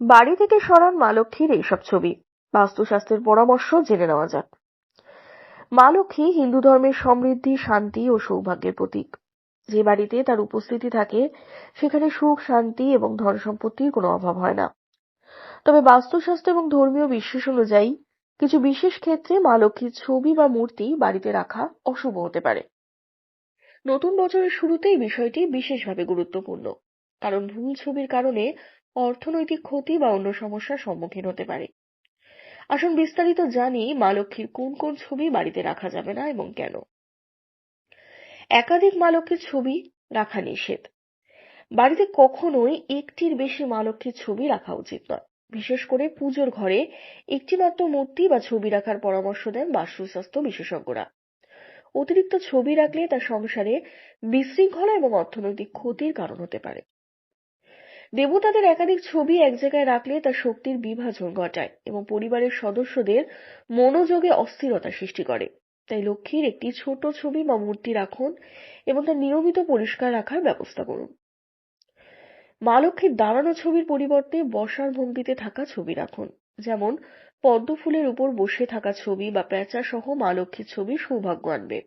বাড়ি থেকে সরান মা লক্ষ্মীর এইসব ছবি। বাস্তুশাস্ত্রের পরামর্শ জেনে নেওয়া যাক। মা লক্ষ্মী হিন্দু ধর্মের সমৃদ্ধি, শান্তি ও সৌভাগ্যের প্রতীক। যে বাড়িতে তার উপস্থিতি থাকে, সেখানে সুখ, শান্তি এবং ধন সম্পত্তির কোনো অভাব হয় না। তবে বাস্তুশাস্ত্র এবং ধর্মীয় বিশ্বাস অনুযায়ী, কিছু বিশেষ ক্ষেত্রে মা লক্ষ্মীর ছবি বা মূর্তি বাড়িতে রাখা অশুভ হতে পারে। নতুন বছরের শুরুতে এই বিষয়টি বিশেষভাবে গুরুত্বপূর্ণ। কারণ ভুল ছবির কারণে অর্থনৈতিক ক্ষতি বা অন্য সমস্যার সম্মুখীন হতে পারে। আসুন বিস্তারিত জানি মা লক্ষ্মীর কোন কোন ছবি বাড়িতে রাখা যাবে না এবং কেন। একাধিক মা লক্ষ্মীর ছবি রাখা নিষেধ। বাড়িতে কখনোই একটির বেশি মা লক্ষ্মীর ছবি রাখা উচিত নয়। বিশেষ করে পুজোর ঘরে একটিমাত্র মূর্তি বা ছবি রাখার পরামর্শ দেন বাস্তুস্বাস্থ্য বিশেষজ্ঞরা। অতিরিক্ত ছবি রাখলে তা সংসারে বিশৃঙ্খলা এবং অর্থনৈতিক ক্ষতির কারণ হতে পারে। দেবতাদের একাধিক ছবি এক জায়গায় রাখলে তা শক্তির বিভাজন ঘটায় এবং পরিবারের সদস্যদের মনোযোগে অস্থিরতা সৃষ্টি করে। তাই লক্ষ্মীর একটি ছোট ছবি বা মূর্তি রাখুন এবং তা নিয়মিত পরিষ্কার রাখার ব্যবস্থা করুন। মা লক্ষ্মীর দাঁড়ানো ছবির পরিবর্তে বসার ভঙ্গিতে থাকা ছবি রাখুন। যেমন পদ্ম ফুলের উপর বসে থাকা ছবি বা প্যাঁচা সহ মা লক্ষ্মীর ছবি সৌভাগ্য আনবে।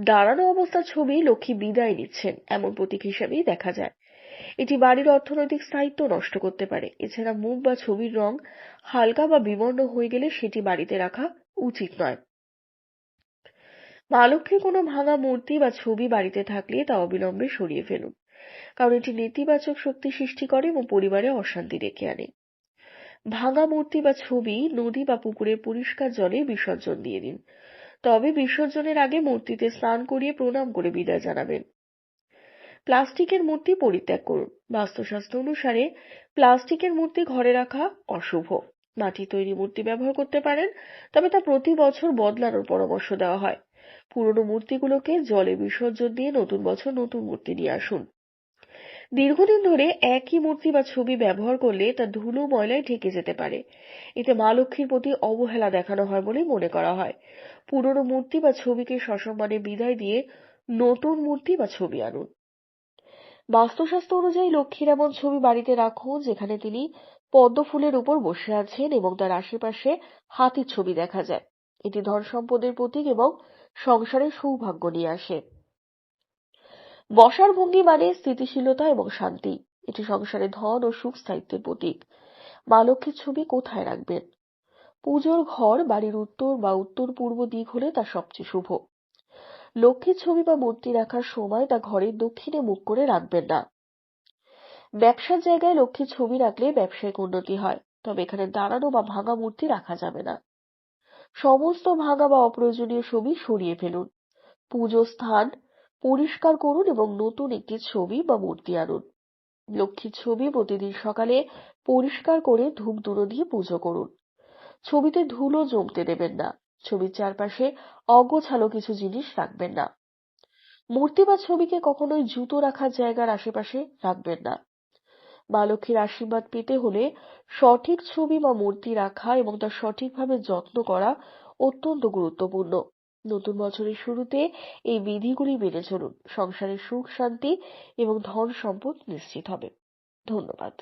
দাঁড়ানো অবস্থার ছবি লক্ষ্মী বিদায় নিচ্ছেন, এমন প্রতীক হিসেবেই দেখা যায়। এটি বাড়ির অর্থনৈতিক স্থায়িত্ব নষ্ট করতে পারে। এছাড়া মুখ বা ছবির রং হালকা বা বিবর্ণ হয়ে গেলে সেটি বাড়িতে রাখা উচিত নয়। মা লক্ষ্মীর কোনো ভাঙা মূর্তি বা ছবি বাড়িতে থাকলে তা অবিলম্বে সরিয়ে ফেলুন, কারণ এটি নেতিবাচক শক্তি সৃষ্টি করে এবং পরিবারে অশান্তি ডেকে আনে। ভাঙা মূর্তি বা ছবি নদী বা পুকুরের পরিষ্কার জলে বিসর্জন দিয়ে দিন। তবে বিসর্জনের আগে মূর্তিতে স্নান করিয়ে প্রণাম করে বিদায় জানাবেন। প্লাস্টিকের মূর্তি পরিত্যাগ করুন। বাস্তুশাস্ত্র অনুসারে প্লাস্টিকের মূর্তি ঘরে রাখা অশুভ। মাটি তৈরি মূর্তি ব্যবহার করতে পারেন, তবে তা প্রতি বছর বদলানোর পরামর্শ দেওয়া হয়। পুরনো মূর্তিগুলোকে জলে বিসর্জন দিয়ে নতুন বছর নতুন মূর্তি নিয়ে আসুন। দীর্ঘদিন ধরে একই মূর্তি বা ছবি ব্যবহার করলে তা ধুলো ময়লায় ঢেকে যেতে পারে। এতে মা লক্ষ্মীর প্রতি অবহেলা দেখানো হয় বলে মনে করা হয়। পুরনো মূর্তি বা ছবিকে সসম্মানে বিদায় দিয়ে নতুন মূর্তি বা ছবি আনুন। বাস্তুশাস্ত্র অনুযায়ী লক্ষ্মীর এমন ছবি বাড়িতে রাখুন যেখানে তিনি পদ্ম ফুলের উপর বসে আছেন এবং তার আশেপাশে হাতির ছবি দেখা যায়। এটি ধন সম্পদের প্রতীক এবং সংসারে সৌভাগ্য নিয়ে আসে। বসার ভঙ্গি মানে স্থিতিশীলতা এবং শান্তি। এটি সংসারে ধন ও সুখ স্থায়িত্বের প্রতীক। মা লক্ষ্মীর ছবি কোথায় রাখবেন? পুজোর ঘর, বাড়ির উত্তর বা উত্তর পূর্ব দিক হলে তা সবচেয়ে শুভ। লক্ষ্মীর ছবি বা মূর্তি রাখার সময় তা ঘরের দক্ষিণে মুখ করে রাখবেন না। ব্যবসার জায়গায় লক্ষ্মীর ছবি রাখলে ব্যবসায়িক উন্নতি হয়, তবে এখানে দাঁড়ানো বা ভাঙা মূর্তি রাখা যাবে না। সমস্ত ভাঙা বা অপ্রয়োজনীয় ছবি সরিয়ে ফেলুন। পুজো স্থান পরিষ্কার করুন এবং নতুন একটি ছবি বা মূর্তি আনুন। লক্ষ্মীর ছবি প্রতিদিন সকালে পরিষ্কার করে ধূপ ধুনো দিয়ে পুজো করুন। ছবিতে ধুলো জমতে দেবেন না। ছবির চারপাশে অগোছালো কিছু জিনিস রাখবেন না। মূর্তি বা ছবিকে কখনোই জুতো রাখার জায়গার আশেপাশে রাখবেন না। মা লক্ষ্মীর আশীর্বাদ পেতে হলে সঠিক ছবি বা মূর্তি রাখা এবং তার সঠিকভাবে যত্ন করা অত্যন্ত গুরুত্বপূর্ণ। নতুন বছরের শুরুতে এই বিধিগুলি মেনে চলুন। সংসারে সুখ, শান্তি এবং ধন সম্পদ নিশ্চিত হবে। ধন্যবাদ।